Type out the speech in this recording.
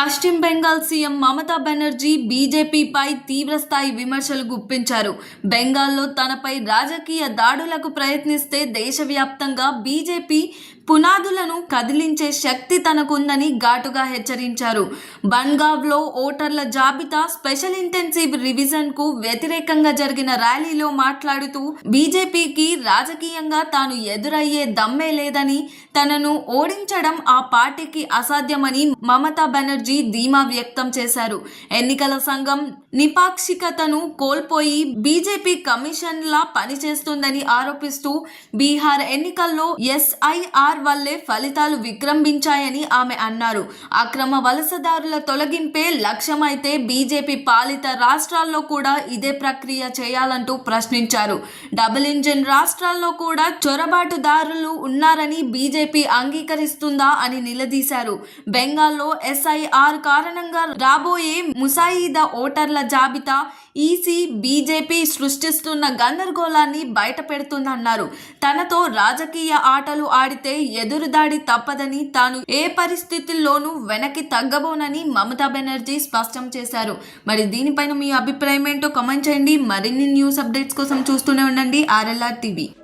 పశ్చిమ బెంగాల్ సీఎం మమతా బెనర్జీ బీజేపీపై తీవ్రస్థాయి విమర్శలు గుప్పించారు. బెంగాల్లో తనపై రాజకీయ దాడులకు ప్రయత్నిస్తే దేశవ్యాప్తంగా బీజేపీ పునాదులను కదిలించే శక్తి తనకుందని ఘాటుగా హెచ్చరించారు. బన్గావ్లో ఓటర్ల జాబితా స్పెషల్ ఇంటెన్సివ్ రివిజన్కు వ్యతిరేకంగా జరిగిన ర్యాలీలో మాట్లాడుతూ బీజేపీకి రాజకీయంగా తాను ఎదురయ్యే దమ్మే లేదని తనను ఓడించడం ఆ పార్టీకి అసాధ్యమని మమతా బెనర్జీ ధీమా వ్యక్తం చేశారు. ఎన్నికల సంఘం నిపాక్షికతను కోల్పోయి బీజేపీ కమిషన్లా పనిచేస్తుందని ఆరోపిస్తూ బీహార్ ఎన్నికల్లో ఎస్ఐఆర్ వల్లే ఫలితాలు విక్రమించాయని ఆమె అన్నారు. అక్రమ వలసదారుల తొలగింపే లక్ష్యమైతే బీజేపీ పాలిత రాష్ట్రాల్లో కూడా ఇదే ప్రక్రియ చేయాలంటూ ప్రశ్నించారు. డబుల్ ఇంజిన్ రాష్ట్రాల్లో కూడా చొరబాటుదారులు ఉన్నారని బీజేపీ అంగీకరిస్తుందా అని నిలదీశారు. బెంగాల్లో ఎస్ఐఆర్ ఆరు కారణంగా రాబోయే ముసాయిదా ఓటర్ల జాబితా ఈసీ బీజేపీ సృష్టిస్తున్న గందరగోళాన్ని బయటపెడుతుందన్నారు. తనతో రాజకీయ ఆటలు ఆడితే ఎదురుదాడి తప్పదని తాను ఏ పరిస్థితుల్లోనూ వెనక్కి తగ్గబోనని మమతా బెనర్జీ స్పష్టం చేశారు. మరి దీనిపైన మీ అభిప్రాయం ఏంటో కమెంట్ చేయండి. మరిన్ని న్యూస్ అప్డేట్స్ కోసం చూస్తూనే ఉండండి. RLR TV.